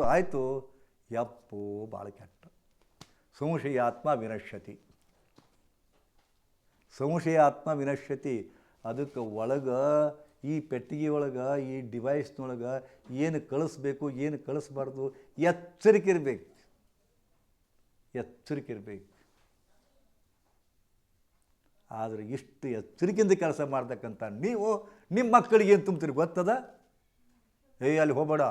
ಶುರು ಆಯಿತು, ಯಪ್ಪೋ ಭಾಳ ಕೆಟ್ಟ. ಸಂಶಯಾತ್ಮ ವಿನಶ್ಯತಿ. ಸಂಶಯ ಆತ್ಮ ವಿನಶ್ಯತಿ, ಅದಕ್ಕೆ ಒಳಗೆ, ಈ ಪೆಟ್ಟಿಗೆ ಒಳಗೆ, ಈ ಡಿವೈಸ್ನೊಳಗೆ ಏನು ಕಳಿಸ್ಬೇಕು, ಏನು ಕಳಿಸ್ಬಾರ್ದು ಎಚ್ಚರಿಕೆ ಇರಬೇಕು ಎಚ್ಚರಿಕೆ ಇರಬೇಕು ಆದರೆ ಇಷ್ಟು ಎಚ್ಚರಿಕೆಯಿಂದ ಕೆಲಸ ಮಾಡ್ತಕ್ಕಂಥ ನೀವು, ನಿಮ್ಮ ಮಕ್ಕಳಿಗೆ ಏನು ತುಂಬ್ತೀರಿ, ಗೊತ್ತದ? ಏಯ್, ಅಲ್ಲಿ ಹೋಗಬೇಡ.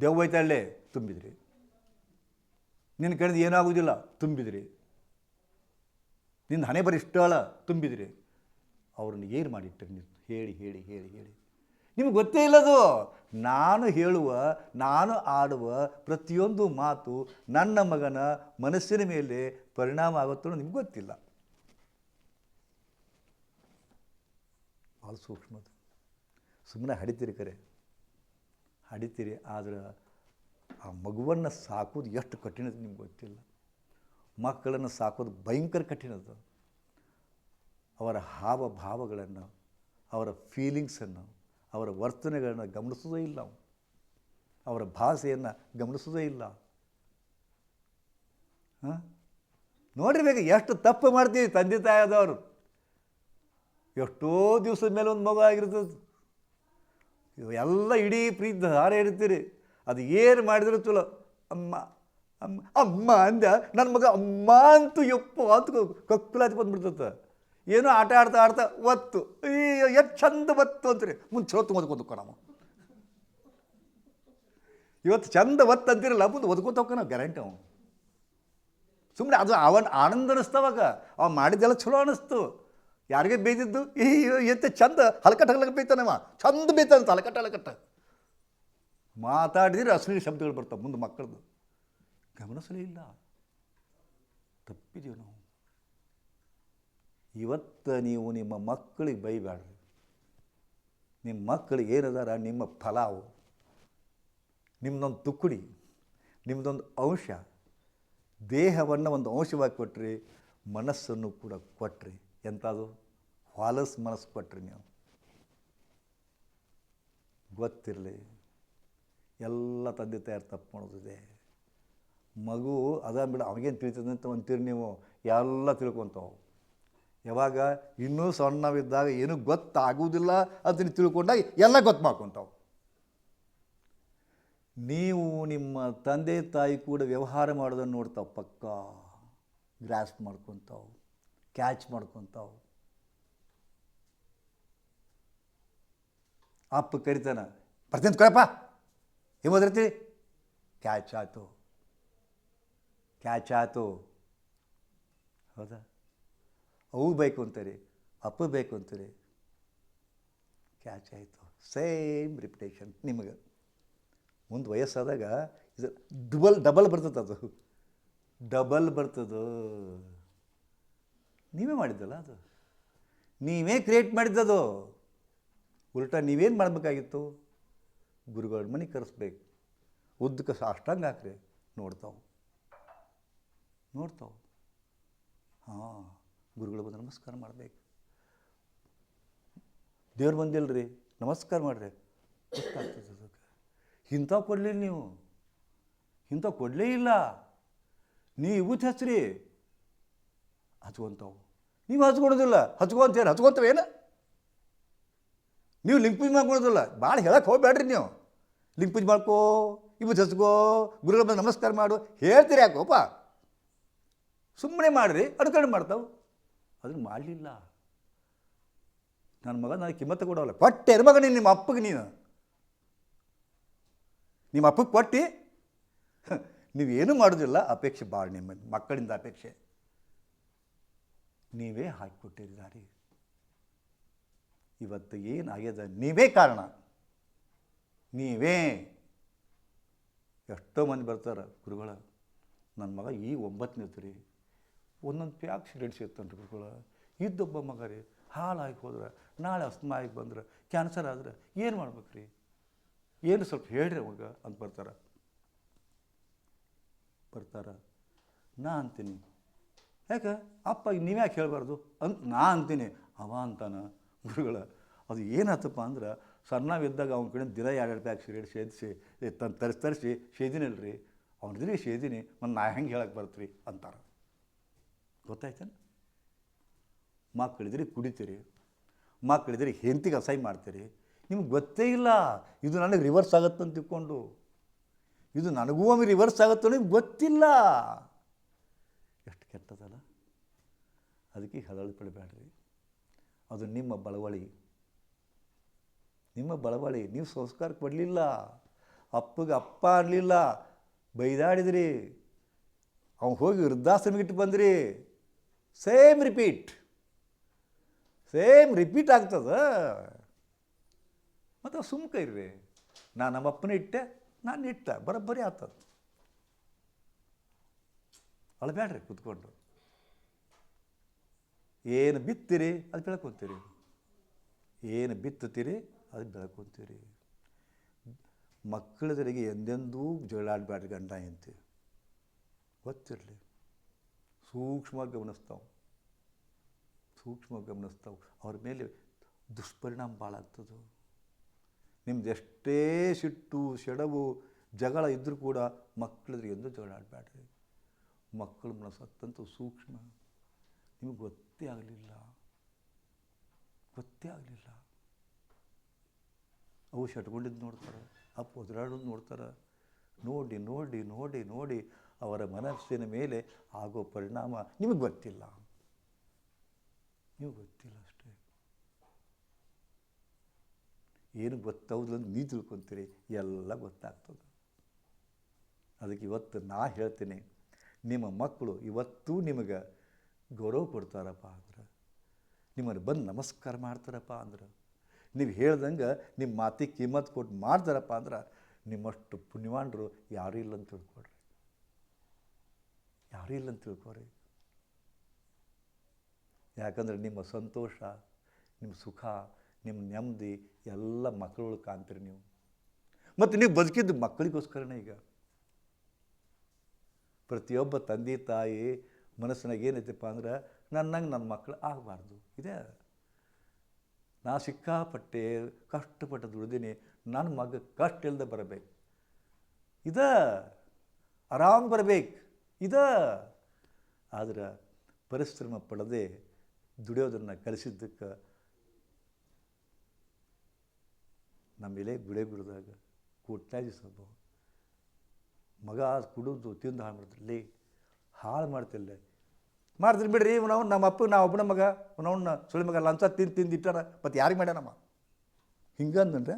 ದೆವ್ವೈತೆ ಅಲ್ಲೇ ತುಂಬಿದ್ರಿ. ನಿನ್ನ ಕಡೆದು ಏನಾಗುವುದಿಲ್ಲ ತುಂಬಿದ್ರಿ. ನಿನ್ನ ಹಣೆ ಬರೀ ಇಷ್ಟಾಳ ತುಂಬಿದ್ರಿ. ಅವ್ರನ್ನ ಏನು ಮಾಡಿಟ್ಟರು ನೀವು ಹೇಳಿ ಹೇಳಿ ಹೇಳಿ ಹೇಳಿ. ನಿಮ್ಗೆ ಗೊತ್ತೇ ಇಲ್ಲದು, ನಾನು ಹೇಳುವ, ನಾನು ಆಡುವ ಪ್ರತಿಯೊಂದು ಮಾತು ನನ್ನ ಮಗನ ಮನಸ್ಸಿನ ಮೇಲೆ ಪರಿಣಾಮ ಆಗುತ್ತೋ ನಿಮ್ಗೆ ಗೊತ್ತಿಲ್ಲ. ಭಾಳ ಸೂಕ್ಷ್ಮದು. ಸುಮ್ಮನೆ ಹಡಿತೀರಿ ಕರೆ. ಹಡಿತೀರಿ, ಆದ್ರೆ ಆ ಮಗುವನ್ನು ಸಾಕೋದು ಎಷ್ಟು ಕಠಿಣ ನಿಮ್ಗೆ ಗೊತ್ತಿಲ್ಲ. ಮಕ್ಕಳನ್ನು ಸಾಕೋದು ಭಯಂಕರ ಕಠಿಣದ. ಅವರ ಹಾವಭಾವಗಳನ್ನು ಅವರ ಫೀಲಿಂಗ್ಸನ್ನು ಅವರ ವರ್ತನೆಗಳನ್ನು ಗಮನಿಸೋದೇ ಇಲ್ಲ ಅವರ ಭಾಷೆಯನ್ನು ಗಮನಿಸೋದೇ ಇಲ್ಲ. ಹಾಂ? ನೋಡಿರ್ಬೇಕು ಎಷ್ಟು ತಪ್ಪು ಮಾಡ್ತೀವಿ ತಂದೆ ತಾಯಿಯಾದವರು ಎಷ್ಟೋ ದಿವಸದ ಮೇಲೆ ಒಂದು ಮಗು ಆಗಿರ್ತದೆ. ಇದು ಎಲ್ಲ ಇಡೀ ಪ್ರೀತಿ ಧಾರೆ ಇರ್ತೀರಿ ಅದು ಏನು ಮಾಡಿದ್ರು ಚಲೋ. ಅಮ್ಮ ಅಮ್ಮ ಅಮ್ಮ ಅಂದ ನನ್ನ ಮಗ ಅಮ್ಮ ಅಂತೂ ಯಪ್ಪ ಅಂತ ಕಕ್ಕುಲಾತಿ ಬಂದ್ಬಿಡ್ತತ್ತ ಏನೋ ಆಟ ಆಡ್ತಾ ಆಡ್ತಾ ಒತ್ತು. ಅಯ್ಯೋ ಎಷ್ಟು ಚಂದ ಒತ್ತು ಅಂತೀರಿ. ಮುಂದೆ ಚಲೋ ಓದ್ಕೋತ ನಾವು. ಇವತ್ತು ಚಂದ ಒತ್ತು ಅಂತೀರಲ್ಲ, ಮುಂದೆ ಓದ್ಕೋತ ನಾವು ಗ್ಯಾರಂಟಿ ಅವನು ಸುಮ್ಮನೆ ಅದು ಅವನ ಆನಂದ ಅನಿಸ್ತವಾಗ ಅವ ಮಾಡಿದ್ದೆಲ್ಲ ಚಲೋ ಅನಿಸ್ತು. ಯಾರಿಗೆ ಬೇಯ್ದಿದ್ದು? ಈ ಎತ್ತ ಚಂದ ಹಲಕಟ್ಟ ಹಲಕಟ್ಟ ಬೇಯ್ತಾನವ? ಚಂದ ಬೇಯ್ತಾನಂತ ಹಲಕಟ್ಟ ಹಲಕಟ್ಟ. ಮಾತಾಡಿದ್ರೆ ಅಶ್ಲೀಲ ಶಬ್ದಗಳು ಬರ್ತಾವೆ ಮುಂದೆ ಮಕ್ಕಳದು. ಗಮನಿಸಲೇ ಇಲ್ಲ. ತಪ್ಪಿದೀವಿ ನಾವು? ಇವತ್ತು ನೀವು ನಿಮ್ಮ ಮಕ್ಕಳಿಗೆ ಬೈಬೇಡ್ರಿ ನಿಮ್ಮ ಮಕ್ಕಳಿಗೆ ಏನದಾರ? ನಿಮ್ಮ ಫಲಾವು ನಿಮ್ಮದೊಂದು ತುಕುಡಿ ನಿಮ್ಮದೊಂದು ಅಂಶ, ದೇಹವನ್ನು ಒಂದು ಅಂಶವಾಗಿ ಕೊಟ್ರಿ, ಮನಸ್ಸನ್ನು ಕೂಡ ಕೊಟ್ರಿ. ಎಂಥದ್ದು ಹಾಲಸ್ ಮನಸ್ಸು ಕೊಟ್ರಿ ನೀವು. ಗೊತ್ತಿರಲಿ. ಎಲ್ಲ ತಂದೆ ತಾಯಿ ತಪ್ಪು ಮಾಡೋದಿದೆ ಮಗು ಅದ ಬಿಡ ತಿಳಿತದೆ ಅಂತ ಅಂತೀರಿ ನೀವು ಎಲ್ಲ ತಿಳ್ಕೊತಾವು. ಯಾವಾಗ ಇನ್ನೂ ಸಣ್ಣವಿದ್ದಾಗ ಏನೂ ಗೊತ್ತಾಗುವುದಿಲ್ಲ ಅದನ್ನು ತಿಳ್ಕೊಂಡಾಗ ಎಲ್ಲ ಗೊತ್ತು ಮಾಡ್ಕೊತಾವು. ನೀವು ನಿಮ್ಮ ತಂದೆ ತಾಯಿ ಕೂಡ ವ್ಯವಹಾರ ಮಾಡೋದನ್ನು ನೋಡ್ತಾವೆ ಪಕ್ಕ. ಗ್ರಾಸ್ಪ್ ಮಾಡ್ಕೊತಾವು. ಕ್ಯಾಚ್ ಮಾಡ್ಕೊತಾವು. ಅಪ್ಪ ಕರಿತಾನ, ಬರ್ತೀನಿ ಕೊಡಪ್ಪ ಓದಿರ್ತೀವಿ ಕ್ಯಾಚ್ ಆಯ್ತು ಕ್ಯಾಚ್ ಆಯ್ತು. ಹೌದಾ? ಅವು ಬೇಕು ಅಂತಾರೆ, ಅಪ್ಪ ಬೇಕು ಅಂತಾರೆ. ಕ್ಯಾಚ್ ಆಯಿತು, ಸೇಮ್ ರಿಪಿಟೇಷನ್ ನಿಮಗೆ. ಮುಂದೆ ವಯಸ್ಸಾದಾಗ ಇದು ಡಬಲ್ ಡಬಲ್ ಬರ್ತದೆ ಅದು. ಡಬಲ್ ಬರ್ತದೆ. ನೀವೇ ಮಾಡಿದ್ದಲ್ಲ ಅದು. ನೀವೇ ಕ್ರಿಯೇಟ್ ಮಾಡಿದ್ದದು. ಉಲ್ಟಾ ನೀವೇನು ಮಾಡಬೇಕಾಗಿತ್ತು? ಗುರುಗಳ ಮನೆಗೆ ಕರೆಸ್ಬೇಕು. ಉದ್ದಕ್ಕೆ ಅಷ್ಟಂಗೆ ಹಾಕ್ರಿ. ನೋಡ್ತಾವೆ. ನೋಡ್ತಾವೆ. ಹಾಂ, ಗುರುಗಳು ಬಂದು ನಮಸ್ಕಾರ ಮಾಡಬೇಕು. ದೇವ್ರು ಬಂದಿಲ್ಲರಿ ನಮಸ್ಕಾರ ಮಾಡಿರಿ. ಗೊತ್ತಾಗ್ತದೆ ಅದಕ್ಕೆ. ಇಂಥ ಕೊಡಲಿಲ್ಲ ನೀವು. ಇಂಥ ಕೊಡಲೇ ಇಲ್ಲ. ನೀವು ಇವತ್ತು ಹಚ್ಚ್ರಿ ಹಚ್ಕೊಂತಾವು. ನೀವು ಹಚ್ಕೊಳೋದಿಲ್ಲ. ಹಚ್ಕೊಂತೀರ ಏನು? ನೀವು ಲಿಂಕ್ ಪೂಜೆ ಮಾಡ್ಕೊಳೋದಿಲ್ಲ ಭಾಳ ಹೇಳಕ್ಕೆ ಹೋಗ್ಬೇಡ್ರಿ ನೀವು. ಲಿಂಕ್ ಪೂಜೆ ಮಾಡ್ಕೋ ಇವು ಹಚ್ಕೋ ಗುರುಗಳ ಬಂದು ನಮಸ್ಕಾರ ಮಾಡು. ಹೇಳ್ತೀರಿ ಯಾಕೋಪ ಸುಮ್ಮನೆ ಮಾಡಿರಿ, ಅಡ್ಕಂಡು ಮಾಡ್ತಾವೆ. ಅದನ್ನು ಮಾಡಲಿಲ್ಲ. ನನ್ನ ಮಗ ನನಗೆ ಕಿಮ್ಮತ್ತು ಕೊಡೋಲ್ಲ. ಕೊಟ್ಟೆ ಮಗ ನೀನು ನಿಮ್ಮ ಅಪ್ಪಗೆ ನೀನು. ನಿಮ್ಮ ಅಪ್ಪಗೆ ಕೊಟ್ಟು. ನೀವೇನು ಮಾಡೋದಿಲ್ಲ. ಅಪೇಕ್ಷೆ ಭಾಳ ನಿಮ್ಮ ಮಕ್ಕಳಿಂದ ಅಪೇಕ್ಷೆ. ನೀವೇ ಹಾಕಿಕೊಟ್ಟಿರಿ ದಾರಿ ಇವತ್ತು ಏನಾಗ್ಯದ? ನೀವೇ ಕಾರಣ. ನೀವೇ. ಎಷ್ಟೋ ಮಂದಿ ಬರ್ತಾರೆ, ಗುರುಗಳ ನನ್ನ ಮಗ ಈ ಒಂಬತ್ತನೇ ರೀ ಒಂದೊಂದು ಪ್ಯಾಕ್ ಸಿಗ್ತಾನೆ ರೀ ಗುರುಗಳ. ಇದ್ದೊಬ್ಬ ಮಗ ರೀ, ಹಾಳಾಗಿ ಹೋದ್ರೆ, ನಾಳೆ ಅಸ್ತಮ ಆಗಿ ಬಂದ್ರೆ ಕ್ಯಾನ್ಸರ್ ಆದ್ರೆ ಏನು ಮಾಡ್ಬೇಕು ರೀ ಏನು ಸ್ವಲ್ಪ ಹೇಳ್ರಿ ಅವಾಗ ಅಂತ ಬರ್ತಾರೆ. ಬರ್ತಾರ, ನಾ ಅಂತೀನಿ. ಯಾಕೆ? ಅಪ್ಪ, ಈಗ ನೀವ್ಯಾಕೆ ಯಾಕೆ ಹೇಳಬಾರ್ದು? ಅಂತ ನಾ ಅಂತೀನಿ. ಅವ ಅಂತಾನ. ಗುರುಗಳ, ಅದು ಏನಾಯ್ತಪ್ಪ ಅಂದ್ರೆ ಸಣ್ಣವಿದ್ದಾಗ ಅವ್ನ ಕಡೆ ದಿನ ಎರಡು ಪ್ಯಾಕ್ ಸಿಗರೇಟ್ ಸೇದಿಸಿ ತಂದು ತರಿಸಿ ತರಿಸಿ, ಸೇದಿನಲ್ರಿ. ಅವ್ನಿದ್ರಿ ಸೇದಿನಿ, ಮತ್ತು ನಾ ಹೆಂಗೆ ಹೇಳಕ್ಕೆ ಬರ್ತೀರಿ ಅಂತಾರೆ. ಗೊತ್ತಾಯ್ತೇನು? ಮಕ್ಕಳಿದ್ರಿ ಕುಡಿತೀರಿ ಮಕ್ಕಳಿದ್ರಿ ಹೆಂತಿಗೆ ಅಸಹ್ಯ ಮಾಡ್ತೀರಿ, ನಿಮ್ಗೆ ಗೊತ್ತೇ ಇಲ್ಲ. ಇದು ನನಗೆ ರಿವರ್ಸ್ ಆಗತ್ತೆ ಅಂತ ತಿಳ್ಕೊಂಡು. ಇದು ನನಗೂ ಒಮ್ಮೆ ರಿವರ್ಸ್ ಆಗುತ್ತೆ ನಿಮ್ಗೆ ಗೊತ್ತಿಲ್ಲ. ಕೆಟ್ಟದಲ್ಲ? ಅದಕ್ಕೆ ಹೆದಳು ಪಡಿಬೇಡ್ರಿ ಅದು ನಿಮ್ಮ ಬಳವಳಿ. ನಿಮ್ಮ ಬಳವಳಿ. ನೀವು ಸಂಸ್ಕಾರ ಕೊಡಲಿಲ್ಲ ಅಪ್ಪಗೆ ಅಪ್ಪ ಅನ್ನಲಿಲ್ಲ ಬೈದಾಡಿದ್ರಿ. ಅವ್ನು ಹೋಗಿ ವೃದ್ಧಾಶ್ರಮಕ್ಕೆ ಬಂದ್ರಿ. ಸೇಮ್ ರಿಪೀಟ್ ಸೇಮ್ ರಿಪೀಟ್ ಆಗ್ತದ. ಮತ್ತು ಸುಮ್ಕ ಇರ್ರಿ ನಾನು ನಮ್ಮ ಅಪ್ಪನ ಇಟ್ಟೆ, ನಾನು ಇಟ್ಟೆ. ಬರೋಬ್ಬರಿ ಆಗ್ತದ. ಅಳಬೇಡ್ರಿ ಕೂತ್ಕೊಂಡು. ಏನು ಬಿತ್ತಿರಿ ಅದು ಬೆಳ್ಕೊತೀರಿ. ಏನು ಬಿತ್ತುತ್ತೀರಿ ಅದು ಬೆಳ್ಕೊತೀರಿ. ಮಕ್ಕಳದರಿಗೆ ಎಂದೆಂದೂ ಜಗಳಾಡಬೇಡ್ರಿ ಗಂಡ ಎಂತಿ ಗೊತ್ತಿರಲಿ. ಸೂಕ್ಷ್ಮವಾಗಿ ಗಮನಿಸ್ತಾವೆ. ಸೂಕ್ಷ್ಮವಾಗಿ ಗಮನಿಸ್ತಾವೆ. ಅವ್ರ ಮೇಲೆ ದುಷ್ಪರಿಣಾಮ ಭಾಳ ಆಗ್ತದೆ. ನಿಮ್ದು ಎಷ್ಟೇ ಸಿಟ್ಟು, ಸೆಡವು, ಜಗಳ ಇದ್ದರೂ ಕೂಡ ಮಕ್ಕಳದ್ರಿಗೆ ಎಂದೂ ಜಗಳ ಆಡಬೇಡ್ರಿ ಮಕ್ಕಳ ಮನಸ್ಸು ಅತ್ಯಂತ ಸೂಕ್ಷ್ಮ. ನಿಮಗೆ ಗೊತ್ತೇ ಆಗಲಿಲ್ಲ. ಗೊತ್ತೇ ಆಗಲಿಲ್ಲ. ಅವು ಶಟ್ಕೊಂಡಿದ್ದು ನೋಡ್ತಾರೆ ಅಪ್ಪ ಒದರಾಡೋದು ನೋಡ್ತಾರೆ. ನೋಡಿ ನೋಡಿ ನೋಡಿ ನೋಡಿ ಅವರ ಮನಸ್ಸಿನ ಮೇಲೆ ಆಗೋ ಪರಿಣಾಮ ನಿಮಗೆ ಗೊತ್ತಿಲ್ಲ. ನೀವು ಗೊತ್ತಿಲ್ಲ ಅಷ್ಟೇ. ಏನು ಗೊತ್ತೌದಿಲ್ಲ ಅಂತ ನೀವು ತಿಳ್ಕೊತೀರಿ, ಎಲ್ಲ ಗೊತ್ತಾಗ್ತದೆ. ಅದಕ್ಕೆ ಇವತ್ತು ನಾ ಹೇಳ್ತೀನಿ ನಿಮ್ಮ ಮಕ್ಕಳು ಇವತ್ತೂ ನಿಮಗೆ ಗೌರವ ಕೊಡ್ತಾರಪ್ಪ ಅಂದ್ರೆ. ನಿಮ್ಮನ್ನು ಬಂದು ನಮಸ್ಕಾರ ಮಾಡ್ತಾರಪ್ಪ ಅಂದ್ರೆ. ನೀವು ಹೇಳ್ದಂಗೆ ನಿಮ್ಮ ಮಾತಿಗೆ ಕಿಮ್ಮತ್ ಕೊಟ್ಟು ಮಾಡ್ತಾರಪ್ಪ ಅಂದ್ರೆ ನಿಮ್ಮಷ್ಟು ಪುಣ್ಯವಾನರು ಯಾರೂ ಇಲ್ಲ ಅಂತ ತಿಳ್ಕೊಳ್ರಿ. ಯಾರೂ ಇಲ್ಲ ಅಂತ ತಿಳ್ಕೊರಿ ಯಾಕಂದ್ರೆ ನಿಮ್ಮ ಸಂತೋಷ, ನಿಮ್ಮ ಸುಖ, ನಿಮ್ಮ ನೆಮ್ಮದಿ ಎಲ್ಲ ಮಕ್ಕಳು ಕಾಣ್ತೀರಿ ನೀವು. ಮತ್ತು ನೀವು ಬದುಕಿದ್ದು ಮಕ್ಕಳಿಗೋಸ್ಕರನೇ ಈಗ. ಪ್ರತಿಯೊಬ್ಬ ತಂದೆ ತಾಯಿ ಮನಸ್ಸಿನಾಗ ಏನೈತಪ್ಪ ಅಂದ್ರೆ, ನನ್ನಂಗೆ ನನ್ನ ಮಕ್ಕಳು ಆಗಬಾರ್ದು. ಇದೇ. ನಾ ಸಿಕ್ಕಾಪಟ್ಟೆ ಕಷ್ಟಪಟ್ಟು ದುಡ್ದೀನಿ. ನನ್ನ ಮಗ ಕಷ್ಟ ಇಲ್ಲದೆ ಬರಬೇಕು. ಇದ. ಆರಾಮ್ ಬರಬೇಕು. ಇದ. ಆದ್ರೆ ಪರಿಶ್ರಮ ಪಡದೆ ದುಡಿಯೋದನ್ನು ಕಲಿಸಿದ್ದಕ್ಕೆ ನಮ್ಮೆಲೆ ಗುಳೆ ಬಿಡಿದಾಗ ಸಭ ಮಗ ಕುಡಿದು ತಿಂದು ಹಾಳು ಮಾಡ್ತಿರ್ಲಿ ಹಾಳು ಮಾಡ್ತಿಲ್ಲ ಮಾಡ್ತೀನಿ ಬಿಡ್ರಿ ನಾವು ನಮ್ಮ ಅಪ್ಪ, ನಾ ಒಬ್ಬನ ಮಗ ಅವನವನ್ನ ಸುಳಿ ಮಗ, ಲಂಚ ತಿಂದು ತಿಂದು ಇಟ್ಟಾರ. ಮತ್ತು ಯಾರಿಗೆ ಮಾಡ್ಯಾನಮ್ಮ ಹಿಂಗಂದ್ರೆ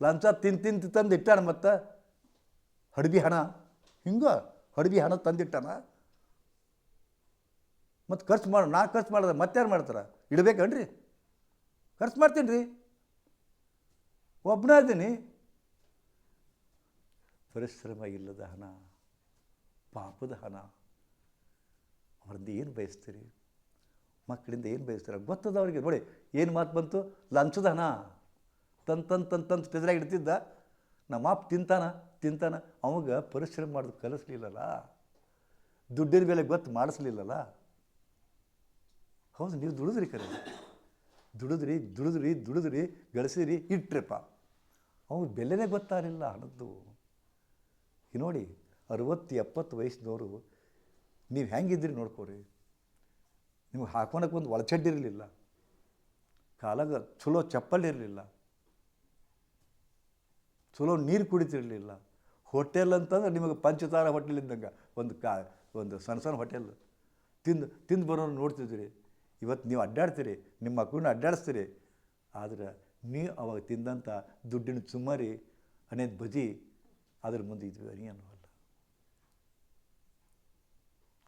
ಲಂಚ ತಿಂದು ತಿಂದು ತಂದು ಇಟ್ಟಾನ ಮತ್ತು ಹಡಬಿ ಹಣ. ಹಿಂಗ ಹಡಬಿ ಹಣ ತಂದಿಟ್ಟಾನ ಮತ್ತು ಖರ್ಚು ಮಾಡು, ನಾ ಖರ್ಚು ಮಾಡಿದ್ರೆ ಮತ್ತಾರು ಮಾಡ್ತಾರೆ? ಇಡಬೇಕನ್ರಿ. ಖರ್ಚು ಮಾಡ್ತೀನಿ ರೀ ಒಬ್ಬನೇ ಇದ್ದೀನಿ. ಪರಿಶ್ರಮ ಇಲ್ಲದ ಹಣ, ಪಾಪದ ಹಣ. ಅವ್ರಿಂದ ಏನು ಬಯಸ್ತೀರಿ? ಮಕ್ಕಳಿಂದ ಏನು ಬಯಸ್ತೀರ? ಗೊತ್ತದ ಅವ್ರಿಗೆ ನೋಡಿ, ಏನು ಮಾತು ಬಂತು? ಲಂಚದ ಹಣ. ತಂದು ತಂದು ಸ್ಟೆಜ್ರಾಗ ಇಡ್ತಿದ್ದ. ನಮ್ಮ ಮಾಪ್ ತಿಂತಾನ ತಿಂತಾನ. ಅವಾಗ ಪರಿಶ್ರಮ ಮಾಡೋದು ಕಲಿಸ್ಲಿಲ್ಲಲ್ಲ? ದುಡ್ಡಿನ ಮೇಲೆ ಗೊತ್ತು ಮಾಡಿಸ್ಲಿಲ್ಲಲ್ಲ? ಹೌದು, ನೀವು ದುಡಿದ್ರಿ ಕರೆ. ದುಡಿದ್ರಿ ದುಡಿದ್ರಿ ದುಡಿದ್ರಿ, ಗಳಿಸಿದ್ರಿ, ಇಟ್ರಪ್ಪ. ಅವ್ರಿಗೆ ಬೆಲೆನೇ ಗೊತ್ತಾಗಲಿಲ್ಲ ಹಣದ್ದು. ನೋಡಿ ಅರುವತ್ತು, ಎಪ್ಪತ್ತು ವಯಸ್ಸಿನವರು, ನೀವು ಹೆಂಗಿದ್ರಿ ನೋಡ್ಕೋರಿ. ನಿಮ್ಗೆ ಹಾಕೊಳಕ್ಕೆ ಒಂದು ಒಳಚಡ್ಡಿ ಇರಲಿಲ್ಲ. ಕಾಲಾಗ ಚಲೋ ಚಪ್ಪಲಿ ಇರಲಿಲ್ಲ. ಚಲೋ ನೀರು ಕುಡಿತಿರಲಿಲ್ಲ. ಹೋಟೆಲ್ ಅಂತಂದ್ರೆ ನಿಮಗೆ ಪಂಚತಾರ ಹೋಟೆಲ್ ಇದ್ದಂಗೆ, ಒಂದು ಕಾ, ಒಂದು ಸಣ್ಣ ಸಣ್ಣ ಹೋಟೆಲ್. ತಿಂದು ತಿಂದು ಬರೋರು ನೋಡ್ತಿದ್ರಿ. ಇವತ್ತು ನೀವು ಅಡ್ಡಾಡ್ತೀರಿ ನಿಮ್ಮ ಮಕ್ಕಳನ್ನ ಅಡ್ಡಾಡಿಸ್ತೀರಿ. ಆದರೆ ನೀವು ಅವಾಗ ತಿಂದಂಥ ದುಡ್ಡಿನ ಸುಮಾರಿ ಅನೇಕ ಬಜಿ ಅದ್ರ ಮುಂದೆ ಇದು ಅನಿ ಅಲ್ಲ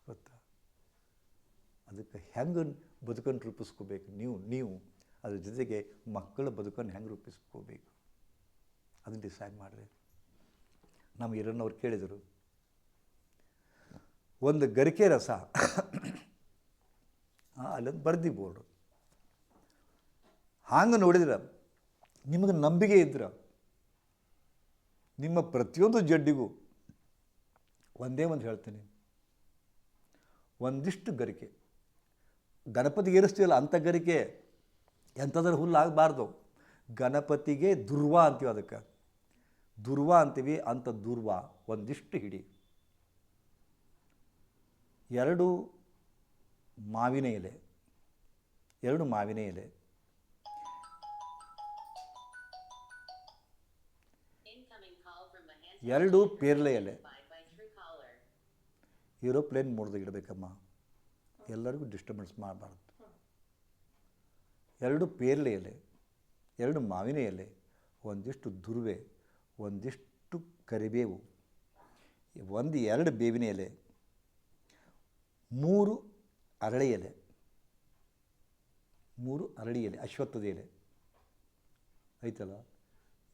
ಗೊತ್ತಾ? ಅದಕ್ಕೆ ಹೆಂಗೆ ಬದುಕನ್ನು ರೂಪಿಸ್ಕೋಬೇಕು ನೀವು? ನೀವು ಅದ್ರ ಜೊತೆಗೆ ಮಕ್ಕಳ ಬದುಕನ್ನು ಹೆಂಗೆ ರೂಪಿಸ್ಕೋಬೇಕು? ಅದನ್ನು ಡಿಸೈಡ್ ಮಾಡಿದೆ ನಮ್ಮ ಹಿರಣ್ಣವ್ರು ಕೇಳಿದರು. ಒಂದು ಗರಿಕೆ ರಸ. ಅಲ್ಲೊಂದು ಬರ್ದಿ ಬೋರ್ಡು. ಹಾಂಗೆ ನೋಡಿದ್ರೆ? ನಿಮಗೆ ನಂಬಿಕೆ ಇದ್ರೆ? ನಿಮ್ಮ ಪ್ರತಿಯೊಂದು ಜಡ್ಡಿಗೂ ಒಂದೇ ಒಂದು ಹೇಳ್ತೀನಿ. ಒಂದಿಷ್ಟು ಗರಿಕೆ. ಗಣಪತಿಗೆ ಏರಿಸ್ತೀವಲ್ಲ ಅಂಥ ಗರಿಕೆ ಎಂಥದ್ರ ಹುಲ್ಲು ಆಗಬಾರ್ದು. ಗಣಪತಿಗೆ ದುರ್ವ ಅಂತೀವಿ ಅದಕ್ಕೆ. ದುರ್ವ ಅಂತೀವಿ ಅಂಥ ದುರ್ವ, ಒಂದಿಷ್ಟು ಹಿಡಿ. ಎರಡು ಮಾವಿನ ಎಲೆ. ಎರಡು ಮಾವಿನ ಎಲೆ. ಎರಡು ಪೇರ್ಲೆ ಎಲೆ ಏರೋಪ್ಲೇನ್ ಮೋಡ್ದಾಗ ಇಡಬೇಕಮ್ಮ. ಎಲ್ಲರಿಗೂ ಡಿಸ್ಟರ್ಬೆನ್ಸ್ ಮಾಡಬಾರ್ದು. ಎರಡು ಪೇರ್ಲೆ ಎಲೆ ಎರಡು ಮಾವಿನ ಎಲೆ ಒಂದಿಷ್ಟು ದುರ್ವೆ, ಒಂದಿಷ್ಟು ಕರಿಬೇವು, ಒಂದು ಎರಡು ಬೇವಿನ ಎಲೆ ಮೂರು ಅರಳಿ ಎಲೆ ಮೂರು ಅರಳಿ ಎಲೆ ಅಶ್ವತ್ಥದ ಎಲೆ ಆಯ್ತಲ್ಲ?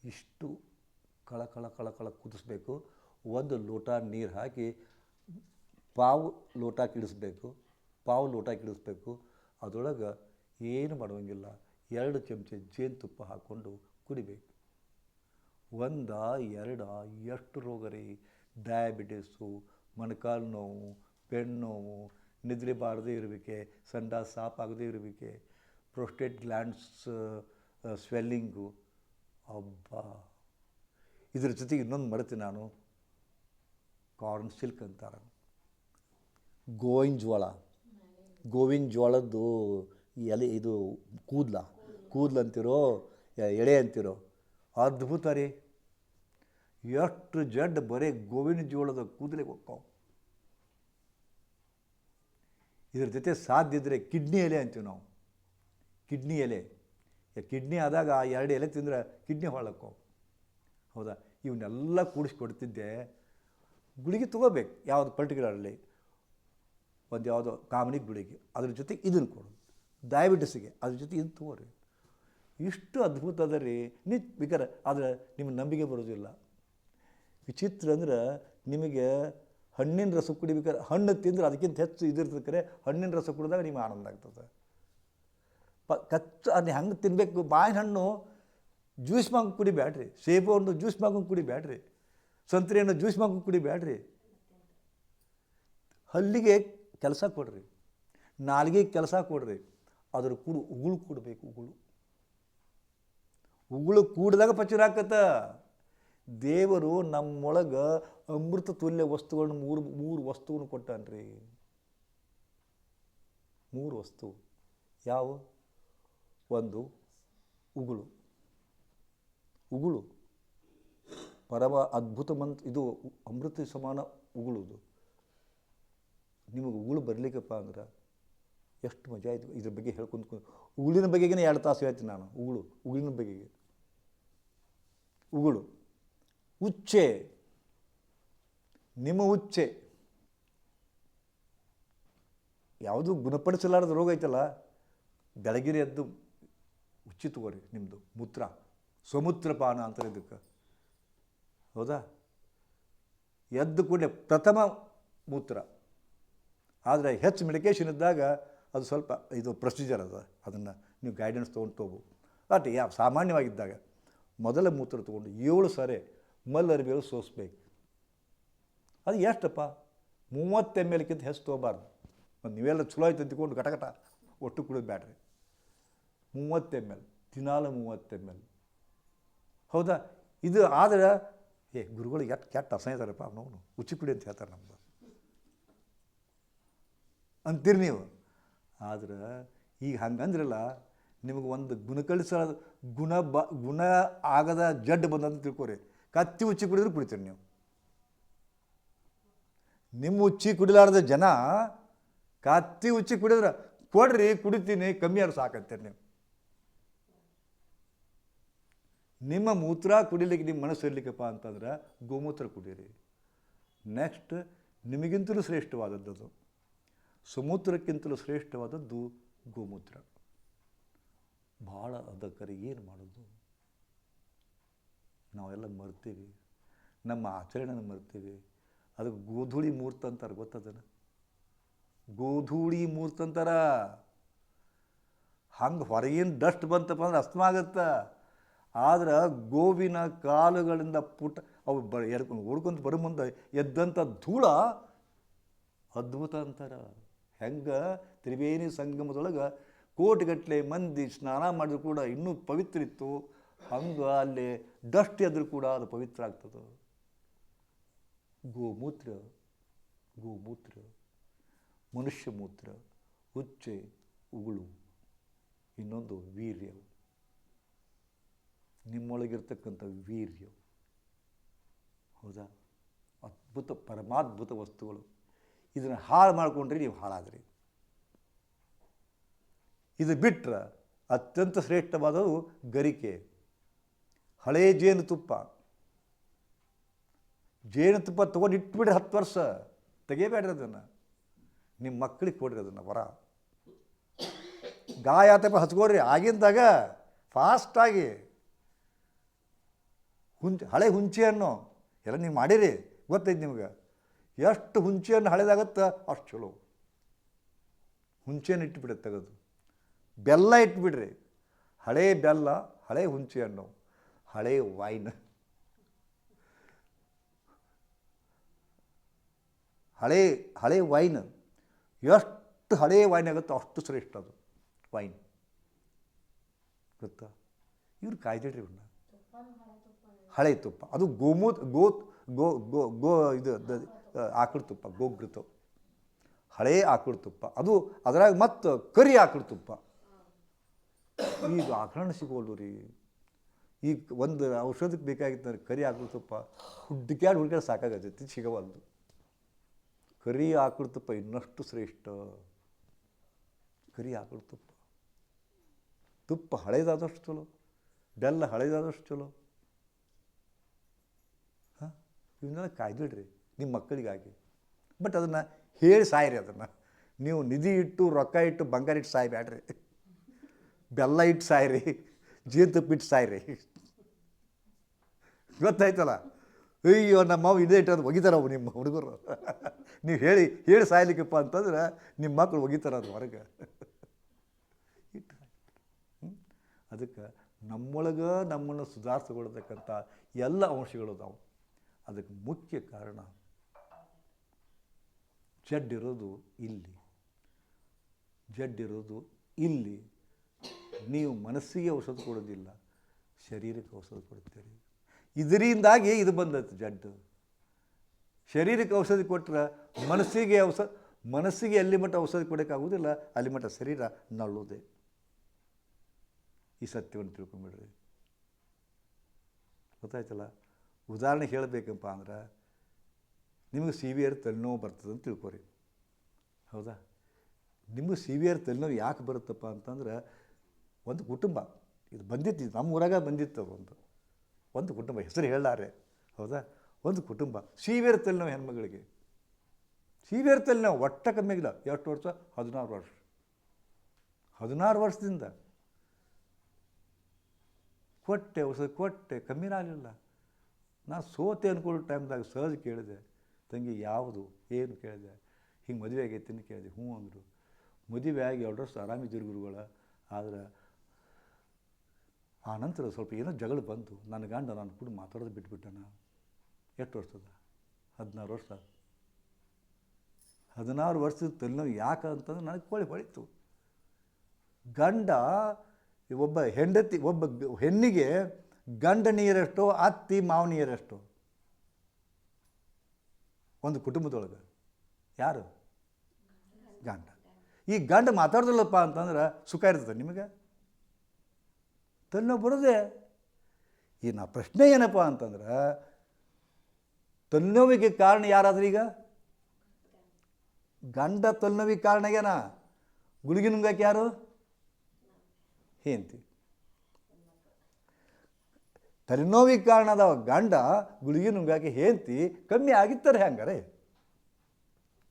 ಇಷ್ಟು ಕಳ ಕಳ ಕಳ ಕಳ ಕುದಿಸ್ಬೇಕು. ಒಂದು ಲೋಟ ನೀರು ಹಾಕಿ ಪಾವು ಲೋಟ ಕಿಡಿಸ್ಬೇಕು. ಪಾವು ಲೋಟ ಕಿಡಿಸ್ಬೇಕು. ಅದರೊಳಗೆ ಏನು ಮಾಡುವಂಗಿಲ್ಲ. ಎರಡು ಚಮಚ ಜೇನುತುಪ್ಪ ಹಾಕ್ಕೊಂಡು ಕುಡಿಬೇಕು. ಒಂದ, ಎರಡ, ಎಷ್ಟು ರೋಗ ರೀ? ಡಯಾಬಿಟಿಸು, ಮೊಣಕಾಲು ನೋವು ಬೆನ್ನು ನೋವು, ನಿದ್ರೆ ಬಾರದೇ ಇರಬೇಕೆ, ಸಂಡ ಸಾಪಾಗದೇ ಇರಬೇಕೆ, ಪ್ರೊಸ್ಟೇಟ್ ಗ್ಲ್ಯಾಂಡ್ಸ್, ಸ್ವೆಲ್ಲಿಂಗು. ಅಬ್ಬಾ! ಇದ್ರ ಜೊತೆಗೆ ಇನ್ನೊಂದು ಮರೆತಿ ನಾನು. ಕಾರ್ನ್ ಸಿಲ್ಕ್ ಅಂತಾರೆ. ಗೋವಿನ ಜೋಳ ಗೋವಿನ ಜೋಳದ್ದು ಎಲೆ ಇದು ಕೂದ್ಲ. ಕೂದಲು ಅಂತಿರೋ ಎಳೆ ಅಂತಿರೋ. ಅದ್ಭುತ ರೀ. ಎಷ್ಟು ಜಡ್ ಬರೀ ಗೋವಿನ ಜೋಳದ ಕೂದಲಿಗೆ ಹೋಗ್ತಾವೆ. ಇದ್ರ ಜೊತೆ ಸಾಧ್ಯ ಇದ್ದರೆ ಕಿಡ್ನಿ ಎಲೆ ಅಂತೀವಿ ನಾವು. ಕಿಡ್ನಿ ಎಲೆ. ಕಿಡ್ನಿ ಆದಾಗ ಆ ಎರಡು ಎಲೆ ತಿಂದರೆ ಕಿಡ್ನಿ ಹೊಳಕ್ಕೋ ಹೌದಾ? ಇವನ್ನೆಲ್ಲ ಕೂಡಿಸ್ಕೊಡ್ತಿದ್ದೆ. ಗುಳಿಗೆ ತೊಗೋಬೇಕು, ಯಾವುದು ಪರ್ಟಿಕ್ಯುಲರ್ಲಿ. ಒಂದು ಯಾವುದೋ ಕಾಮನಿ ಗುಳಿಗೆ. ಅದ್ರ ಜೊತೆಗೆ ಇದನ್ನು ಕೊಡು. ಡಯಾಬಿಟಿಸ್ಗೆ ಅದ್ರ ಜೊತೆ ಇದು ತಗೋರಿ. ಇಷ್ಟು ಅದ್ಭುತ ಅದ ರೀ. ನಿ ಬೇಕಾರೆ, ಆದರೆ ನಿಮ್ಮ ನಂಬಿಕೆ ಬರೋದಿಲ್ಲ. ವಿಚಿತ್ರ ಅಂದ್ರೆ ನಿಮಗೆ ಹಣ್ಣಿನ ರಸ ಕುಡಿಬೇಕಾದ್ರೆ ಹಣ್ಣು ತಿಂದ್ರೆ ಅದಕ್ಕಿಂತ ಹೆಚ್ಚು ಇದಿರ್ತಕ್ಕರೆ ಹಣ್ಣಿನ ರಸ ಕುಡಿದಾಗ ನಿಮಗೆ ಆನಂದ ಆಗ್ತದೆ. ಪ, ಕಚ್ಚ ಅದನ್ನ ಹೆಂಗೆ ತಿನ್ನಬೇಕು ಬಾಯಿನ ಹಣ್ಣು ಜ್ಯೂಸ್ ಮಾಡ್ಕೊಂಡು ಕುಡಿಬೇಡ್ರಿ ಸೇಬು ಹಣ್ಣು ಜ್ಯೂಸ್ ಮಾಡ್ಕೊಂಡು ಕುಡಿಬೇಡ್ರಿ ಸಂತ್ರಿ ಹಣ್ಣು ಜ್ಯೂಸ್ ಮಾಡ್ಕೊಂಡು ಕುಡಿಬೇಡ್ರಿ ಹಲ್ಲಿಗೆ ಕೆಲಸ ಕೊಡ್ರಿ. ನಾಲ್ಗೆ ಕೆಲಸ ಕೊಡ್ರಿ. ಅದ್ರ ಕೂಡ ಉಗುಳು ಕೊಡಬೇಕು ಉಗುಳು. ಉಗುಳು ಕೂಡಿದಾಗ ಪಚರ ಆಕತ್ತ ದೇವರು ನಮ್ಮೊಳಗೆ ಅಮೃತ ತುಲ್ಯ ವಸ್ತುಗಳನ್ನ ಮೂರು ಮೂರು ವಸ್ತುವನ್ನು ಕೊಟ್ಟನ್ರಿ. ಮೂರು ವಸ್ತು. ಯಾವ? ಒಂದು ಉಗುಳು. ಉಗುಳು. ಪರಮ ಅದ್ಭುತ ಮಂತ್ ಇದು ಅಮೃತ ಸಮಾನ ಉಗುಳುದು ನಿಮಗೆ ಉಗುಳು ಬರಲಿಕ್ಕಪ್ಪ ಅಂದ್ರೆ ಎಷ್ಟು ಮಜಾ ಆಯಿತು. ಇದ್ರ ಬಗ್ಗೆ ಹೇಳ್ಕೊಂತ ಉಗುಳಿನ ಬಗೆಗೆ ಎರಡು ತಾಸು ಹೇಳ್ತೀನಿ ನಾನು, ಉಗುಳು, ಉಗುಳಿನ ಬಗೆಗೆ. ಉಗುಳು ಉಚ್ಚೆ ನಿಮ್ಮ ಉಚ್ಚೆ ಯಾವುದು ಗುಣಪಡಿಸಲಾರದ ರೋಗ ಐತಲ್ಲ ಬೆಳಗಿರಿ ಎದ್ದು ಉಚ್ಚಿ ನಿಮ್ಮದು ಮೂತ್ರ. ಸ್ವಮೂತ್ರಪಾನ ಅಂತಾರೆ ಇದಕ್ಕೆ ಹೌದಾ? ಎದ್ದು ಕೂಡಲೇ ಪ್ರಥಮ ಮೂತ್ರ. ಆದರೆ ಹೆಚ್ಚು ಮೆಡಿಕೇಶನ್ ಇದ್ದಾಗ ಅದು ಸ್ವಲ್ಪ ಇದು ಪ್ರೊಸೀಜರ್ ಅದ. ಅದನ್ನು ನೀವು ಗೈಡೆನ್ಸ್ ತೊಗೊಂಡು ತೋಬು ಬಟ್ ಯಾವ ಸಾಮಾನ್ಯವಾಗಿದ್ದಾಗ ಮೊದಲ ಮೂತ್ರ ತೊಗೊಂಡು ಏಳು ಸಾರಿ ಮಲ್ಲರಿಬೇಲು ಸೋಸ್ಬೇಕು. ಅದು ಎಷ್ಟಪ್ಪ? ಮೂವತ್ತು ಎಂ ಎಲ್ಕಿಂತ ಹೆಚ್ಚು ತೊಗೋಬಾರ್ದು. ಮತ್ತು ನೀವೆಲ್ಲ ಚಲೋ ಆಯ್ತು ಅಂದ್ಕೊಂಡು ಘಟಘಟ ಒಟ್ಟು ಕುಡಿದು ಬ್ಯಾಡ್ರಿ. ಮೂವತ್ತು ಎಂ ಎಲ್ ದಿನಾಲು ಮೂವತ್ತು ಎಂ ಎಲ್ ಹೌದಾ? ಇದು ಆದರೆ, ಏ, ಗುರುಗಳು ಎಷ್ಟು ಕೆಟ್ಟ ಅಸಹ್ಯ ಇದಾರಪ್ಪ ಅವನವನು ಉಚ್ಚಿ ಕುಡಿ ಅಂತ ಹೇಳ್ತಾರೆ ನಮ್ದು. ಅಂತೀರಿ ನೀವು. ಆದ್ರೆ, ಈಗ ಹಂಗಂದ್ರಲ್ಲ, ನಿಮಗೆ ಒಂದು ಗುಣ ಕಳಿಸೋ ಗುಣ ಬ, ಗುಣ ಆಗದ ಜಡ್ ಬಂದಂತ ತಿಳ್ಕೊರಿ. ಕತ್ತಿ ಉಚ್ಚಿ ಕುಡಿದ್ರೆ ಕುಡಿತೀರಿ ನೀವು. ನಿಮ್ಮ ಉಚ್ಚಿ ಕುಡಿಲಾರ್ದ ಜನ, ಕತ್ತಿ ಉಚ್ಚಿ ಕುಡಿದ್ರೆ ಕೊಡ್ರಿ, ಕುಡಿತೀನಿ, ಕಮ್ಮಿ ಆದ್ರೆ ಸಾಕಂತೀರಿ ನೀವು. ನಿಮ್ಮ ಮೂತ್ರ ಕುಡಿಲಿಕ್ಕೆ ನಿಮ್ಮ ಮನಸ್ಸು ಇರಲಿಕ್ಕಪ್ಪ ಅಂತಂದ್ರೆ ಗೋಮೂತ್ರ ಕುಡೀರಿ. ನೆಕ್ಸ್ಟ್ ನಿಮಗಿಂತಲೂ ಶ್ರೇಷ್ಠವಾದದ್ದು ಸಮೂತ್ರಕ್ಕಿಂತಲೂ ಶ್ರೇಷ್ಠವಾದದ್ದು ಗೋಮೂತ್ರ. ಭಾಳ ಅದಕ್ಕರೆ ಏನು ಮಾಡೋದು? ನಾವೆಲ್ಲ ಮರ್ತೀವಿ. ನಮ್ಮ ಆಚರಣೆನ ಮರ್ತೀವಿ. ಅದಕ್ಕೆ ಗೋಧೂಳಿ ಮೂರ್ತ ಅಂತಾರೆ ಗೊತ್ತದನ? ಗೋಧೂಳಿ ಮೂರ್ತ ಅಂತಾರ. ಹಂಗೆ ಹೊರಗಿನ ಡಸ್ಟ್ ಬಂತಪ್ಪ ಅಂದ್ರೆ ಅಸ್ತಮ ಆಗತ್ತೆ? ಆದ್ರೆ ಗೋವಿನ ಕಾಲುಗಳಿಂದ ಪುಟ ಅವು ಬ ಎರ್ಕೊಂಡು ಓಡ್ಕೊಂತ ಬರೋ ಮುಂದೆ ಎದ್ದಂಥ ಧೂಳ ಅದ್ಭುತ ಅಂತಾರೆ. ಹೆಂಗೆ? ತ್ರಿವೇಣಿ ಸಂಗಮದೊಳಗೆ ಕೋಟಿಗಟ್ಟಲೆ ಮಂದಿ ಸ್ನಾನ ಮಾಡಿದ್ರು ಕೂಡ ಇನ್ನೂ ಪವಿತ್ರ ಇತ್ತು. ಹಂಗೆ ಅಲ್ಲಿ ಡಸ್ಟ್ ಎದ್ರು ಕೂಡ ಅದು ಪವಿತ್ರ ಆಗ್ತದೆ. ಗೋಮೂತ್ರ ಗೋಮೂತ್ರ ಮನುಷ್ಯ ಮೂತ್ರ ಹುಚ್ಚೆ, ಉಗುಳು, ಇನ್ನೊಂದು ವೀರ್ಯ. ನಿಮ್ಮೊಳಗಿರ್ತಕ್ಕಂಥ ವೀರ್ಯ ಹೌದಾ? ಅದ್ಭುತ, ಪರಮಾದ್ಭುತ ವಸ್ತುಗಳು. ಇದನ್ನು ಹಾಳು ಮಾಡಿಕೊಂಡ್ರೆ ನೀವು ಹಾಳಾದ್ರಿ. ಇದು ಬಿಟ್ಟರೆ ಅತ್ಯಂತ ಶ್ರೇಷ್ಠವಾದವು ಗರಿಕೆ. ಹಳೇ ಜೇನುತುಪ್ಪ ಜೇನುತುಪ್ಪ ತೊಗೊಂಡು ಇಟ್ಬಿಡ್ರಿ ಹತ್ತು ವರ್ಷ. ತೆಗಿಬೇಡ್ರಿ ಅದನ್ನು. ನಿಮ್ಮ ಮಕ್ಕಳಿಗೆ ಕೊಡ್ರಿ ಅದನ್ನು ವರ. ಗಾಯ ಆತಪ್ಪ ಹಚ್ಕೊಡ್ರಿ. ಆಗಿಂದಾಗ ಫಾಸ್ಟಾಗಿ ಹುಂಚ, ಹಳೆ ಹುಂಚೆಯನ್ನು ಎಲ್ಲ ನೀವು ಮಾಡಿರಿ, ಗೊತ್ತೈತೆ ನಿಮ್ಗೆ. ಎಷ್ಟು ಹುಂಚೆಯನ್ನು ಹಳೆದಾಗತ್ತೆ, ಅಷ್ಟು ಚಲೋ. ಹುಂಚೆಯನ್ನು ಹಣ್ಣು ಇಟ್ಬಿಡಿ ತೆಗೆದು. ಬೆಲ್ಲ ಇಟ್ಬಿಡ್ರಿ. ಹಳೆ ಬೆಲ್ಲ, ಹಳೆ ಹುಂಚೆ ಹಣ್ಣು ಹಳೆ ವೈನ್. ಹಳೆ ಹಳೆ ವೈನ್. ಎಷ್ಟು ಹಳೆ ವೈನ್ ಆಗುತ್ತೋ ಅಷ್ಟು ಶ್ರೇಷ್ಠ ಅದು, ವೈನ್. ಗೊತ್ತಾ? ಇವ್ರು ಕಾಯ್ದಿಡ್ರಿ ಇವನ್ನ ಹಳೆ ತುಪ್ಪ. ಅದು ಗೋಮೂತ್ ಗೋ ಗೋ ಗೋ ಗೋ ಇದು ಆಕಳ ತುಪ್ಪ ಗೋಗೃತು ಹಳೆ ಆಕಳ ತುಪ್ಪ. ಅದು ಅದರಾಗ ಮತ್ತು ಕರಿ ಆಕಳ ತುಪ್ಪ. ಈಗ ಆಕರಣ ಸಿಗೋಲ್ದು ರೀ. ಈಗ ಒಂದು ಔಷಧಕ್ಕೆ ಬೇಕಾಗಿತ್ತು ಕರಿ ಆಕಳ ತುಪ್ಪ, ಹುಡ್ಕ್ಯಾಡ್ ಹುಡ್ಕ್ಯಾಡ ಸಾಕಾಗತ್ತೈತಿ ಸಿಗವಲ್ದು. ಕರಿ ಆಕಳ ತುಪ್ಪ ಇನ್ನಷ್ಟು ಶ್ರೇಷ್ಠ. ಕರಿ ಆಕಳ ತುಪ್ಪ. ತುಪ್ಪ ಹಳೇದಾದಷ್ಟು ಚಲೋ. ಬೆಲ್ಲ ಹಳೇದಾದಷ್ಟು ಚಲೋ. ಇವನ್ನೆಲ್ಲ ಕಾಯ್ದಿಡ್ರಿ ನಿಮ್ಮ ಮಕ್ಕಳಿಗಾಗಿ. ಬಟ್ ಅದನ್ನು ಹೇಳಿ ಸಾಯ್ರಿ ಅದನ್ನು. ನೀವು ನಿಧಿ ಇಟ್ಟು, ರೊಕ್ಕ ಇಟ್ಟು, ಬಂಗಾರ ಇಟ್ಟು ಸಾಯ್ಬೇಡ್ರಿ ಬೆಲ್ಲ ಇಟ್ಟು ಸಾಯ್ರಿ, ಜೇನುತುಪ್ಪ ಇಟ್ಟು ಸಾಯ್ರಿ. ಗೊತ್ತಾಯ್ತಲ್ಲ? ಅಯ್ಯೋ ನಮ್ಮವ್ ಇದೇ ಇಟ್ಟು ಅದು ಒಗಿತಾರವು ನಿಮ್ಮ ಹುಡುಗರು. ನೀವು ಹೇಳಿ ಹೇಳಿ ಸಾಯ್ಲಿಕ್ಕಪ್ಪ ಅಂತಂದ್ರೆ ನಿಮ್ಮ ಮಕ್ಕಳು ಒಗಿತಾರ ಅದು ಹೊರಗೆ. ಇಟ್ಟು? ಅದಕ್ಕೆ ನಮ್ಮೊಳಗೆ ನಮ್ಮನ್ನು ಸುಧಾರಿಸ್ಕೊಳ್ತಕ್ಕಂಥ ಎಲ್ಲ ಅಂಶಗಳು ಅದಾವು. ಅದಕ್ಕೆ ಮುಖ್ಯ ಕಾರಣ ಜಡ್ಡಿರೋದು ಇಲ್ಲಿ. ಜಡ್ಡಿರೋದು ಇಲ್ಲಿ. ನೀವು ಮನಸ್ಸಿಗೆ ಔಷಧ ಕೊಡೋದಿಲ್ಲ, ಶರೀರಕ್ಕೆ ಔಷಧ ಕೊಡ್ತೀರಿ. ಇದರಿಂದಾಗಿ ಇದು ಬಂದದ್ದು ಜಡ್ಡು. ಶರೀರಕ್ಕೆ ಔಷಧಿ ಕೊಟ್ಟರೆ ಮನಸ್ಸಿಗೆ ಔಷಧ ಮನಸ್ಸಿಗೆ ಎಲ್ಲಿ ಮಟ್ಟ ಔಷಧಿ ಕೊಡೋಕ್ಕಾಗೋದಿಲ್ಲ ಅಲ್ಲಿ ಮಟ್ಟ ಶರೀರ ನಳ್ಳೋದೆ ಈ ಸತ್ಯವನ್ನು ತಿಳ್ಕೊಂಬಿಡ್ರಿ ಗೊತ್ತಾಯ್ತಲ್ಲ? ಉದಾಹರಣೆ ಹೇಳಬೇಕಪ್ಪ ಅಂದ್ರೆ, ನಿಮಗೆ ಸಿವಿಯರ್ ತಲೆನೋವು ಬರ್ತದೆ ಅಂತ ತಿಳ್ಕೊರಿ. ಹೌದಾ? ನಿಮಗೆ ಸಿವಿಯರ್ ತಲೆನೋವು ಯಾಕೆ ಬರುತ್ತಪ್ಪ ಅಂತಂದ್ರೆ, ಒಂದು ಕುಟುಂಬ, ಇದು ಬಂದಿತ್ತು ನಮ್ಮ ಊರಾಗ ಬಂದಿತ್ತು ಅದೊಂದು ಒಂದು. ಕುಟುಂಬ, ಹೆಸರು ಹೇಳಾರೆ ಹೌದಾ? ಒಂದು ಕುಟುಂಬ ಸಿವಿಯರ್ ತಲೆನೋವು ಹೆಣ್ಮಗಳಿಗೆ. ಸಿವಿಯರ್ ತಲೆನೋವು ಒಟ್ಟ ಕಮ್ಮಿ ಆಗಿಲ್ಲ. ಎಷ್ಟು ವರ್ಷ? ಹದಿನಾರು ವರ್ಷ. ಹದಿನಾರು ವರ್ಷದಿಂದ. ಕೊಟ್ಟೆ ಔಷಧ ಕೊಟ್ಟೆ, ಕಮ್ಮಿನ ಆಗಲಿಲ್ಲ. ನಾನು ಸೋತೆ ಅನ್ಕೊಳ್ಳೋ ಟೈಮ್ದಾಗ ಸಹಜ ಕೇಳಿದೆ, ತಂಗಿ, ಯಾವುದು? ಏನು? ಕೇಳಿದೆ. ಹಿಂಗೆ ಮದುವೆ ಆಗೈತೆ ಅಂತ ಕೇಳಿದೆ. ಹ್ಞೂ ಅಂದರು. ಮದುವೆ ಆಗಿ ಎರಡು ವರ್ಷ ಆರಾಮಿದ್ದೀರಿ ಗುರುಗಳ ಆದ್ರೆ ಆ ನಂತರ ಸ್ವಲ್ಪ ಏನೋ ಜಗಳ ಬಂತು. ನನ್ನ ಗಂಡ ನಾನು ಕೂಡ ಮಾತಾಡೋದು ಬಿಟ್ಬಿಟ್ಟಣ ಎಷ್ಟು ವರ್ಷದ? ಹದಿನಾರು ವರ್ಷ. ಹದಿನಾರು ವರ್ಷದ ತಲೆನೋವು ಯಾಕೆ ಅಂತಂದ್ರೆ ನನಗೆ ಕೋಳಿ ಹೊಳಿತು. ಗಂಡ ಒಬ್ಬ ಹೆಂಡತಿ, ಒಬ್ಬ ಹೆಣ್ಣಿಗೆ ಗಂಡ ನೀರಷ್ಟು, ಅತ್ತಿ ಮಾವ ನೀರಷ್ಟು. ಒಂದು ಕುಟುಂಬದೊಳಗೆ ಯಾರು? ಗಂಡ. ಈ ಗಂಡ ಮಾತಾಡ್ದಲ್ಲಪ್ಪ ಅಂತಂದ್ರೆ ಸುಖ ಇರ್ತದೆ ನಿಮಗೆ? ತಲೆನೋವು ಬರೋದೆ. ಈ ನಾ ಪ್ರಶ್ನೆ ಏನಪ್ಪ ಅಂತಂದ್ರೆ, ತನ್ನೋವಿಗೆ ಕಾರಣ ಯಾರಾದ್ರೂ ಈಗ? ಗಂಡ ತನ್ನೋವಿಗೆ ಕಾರಣ ಏನ ಗುಳಿಗೆ ನುಂಗಕ್ಕೆ ಯಾರು? ಹೆಂಡತಿ. ತಲೆನೋವಿಗೆ ಕಾರಣದ ಗಂಡ ಗುಳಿಗೆ ನುಂಗಾಕಿ ಹೇಂತಿ ಕಮ್ಮಿ ಆಗಿತ್ತಾರೆ ಹ್ಯಾಂಗಾರೆ?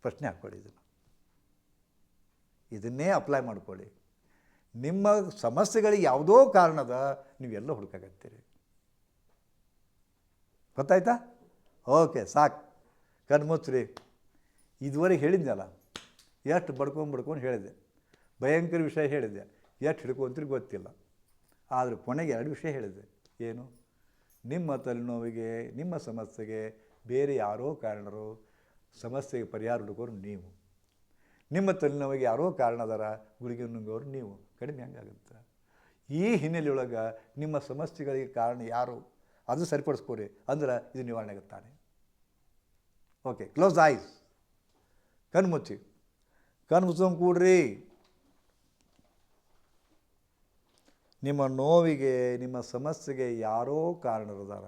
ಪ್ರಶ್ನೆ ಹಾಕ್ಕೊಳ್ಳಿ ಇದನ್ನು. ಇದನ್ನೇ ಅಪ್ಲೈ ಮಾಡ್ಕೊಳ್ಳಿ. ನಿಮ್ಮ ಸಮಸ್ಯೆಗಳಿಗೆ ಯಾವುದೋ ಕಾರಣದ ನೀವೆಲ್ಲ ಹುಡುಕಾಗತ್ತೀರಿ ಗೊತ್ತಾಯ್ತಾ? ಓಕೆ ಸಾಕು. ಕಣ್ಮುಚ್ಚ್ರಿ. ಇದುವರೆಗೆ ಹೇಳಿದ್ನಲ್ಲ, ಎಷ್ಟು ಬಡ್ಕೊಂಡು ಬಡ್ಕೊಂಡು ಹೇಳಿದೆ. ಭಯಂಕರ ವಿಷಯ ಹೇಳಿದೆ. ಎಷ್ಟು ಹಿಡ್ಕೊಂತೀರಿ ಗೊತ್ತಿಲ್ಲ. ಆದರೆ ಕೊನೆಗೆ ಎರಡು ವಿಷಯ ಹೇಳಿದೆ. ಏನು? ನಿಮ್ಮ ತಲೆನೋವಿಗೆ, ನಿಮ್ಮ ಸಮಸ್ಯೆಗೆ ಬೇರೆ ಯಾರೋ ಕಾರಣರು ಸಮಸ್ಯೆಗೆ ಪರಿಹಾರ ಹುಡುಕೋರು ನೀವು. ನಿಮ್ಮ ತಲೆನೋವಿಗೆ ಯಾರೋ ಕಾರಣ ಅದಾರ ಗುಳಿಗೆ ನುಂಗೋರು ನೀವು. ಕಡಿಮೆ ಹೆಂಗಾಗುತ್ತೆ. ಈ ಹಿನ್ನೆಲೆಯೊಳಗೆ ನಿಮ್ಮ ಸಮಸ್ಯೆಗಳಿಗೆ ಕಾರಣ ಯಾರು? ಅದು ಸರಿಪಡಿಸ್ಕೊಡಿ ಅಂದ್ರೆ ಇದು ನಿವಾರಣೆ ಆಗುತ್ತಾನೆ. ಓಕೆ ಕ್ಲೋಸ್ ಐಸ್ ಕಣ್ಮುಚ್ಚಿ ಮುಚ್ಕೊಂಡು ಕೂಡ್ರಿ. ನಿಮ್ಮ ನೋವಿಗೆ, ನಿಮ್ಮ ಸಮಸ್ಯೆಗೆ ಯಾರೋ ಕಾರಣರದಾರ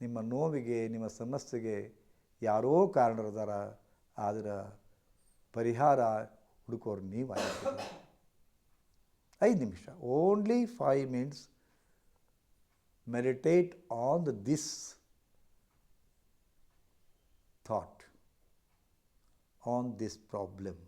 ನಿಮ್ಮ ನೋವಿಗೆ, ನಿಮ್ಮ ಸಮಸ್ಯೆಗೆ ಯಾರೋ ಕಾರಣರದಾರ ಆದ್ರೆ ಪರಿಹಾರ ಹುಡುಕೋರು ನೀವು ಐದು ನಿಮಿಷ. Only five minutes meditate on this thought on this problem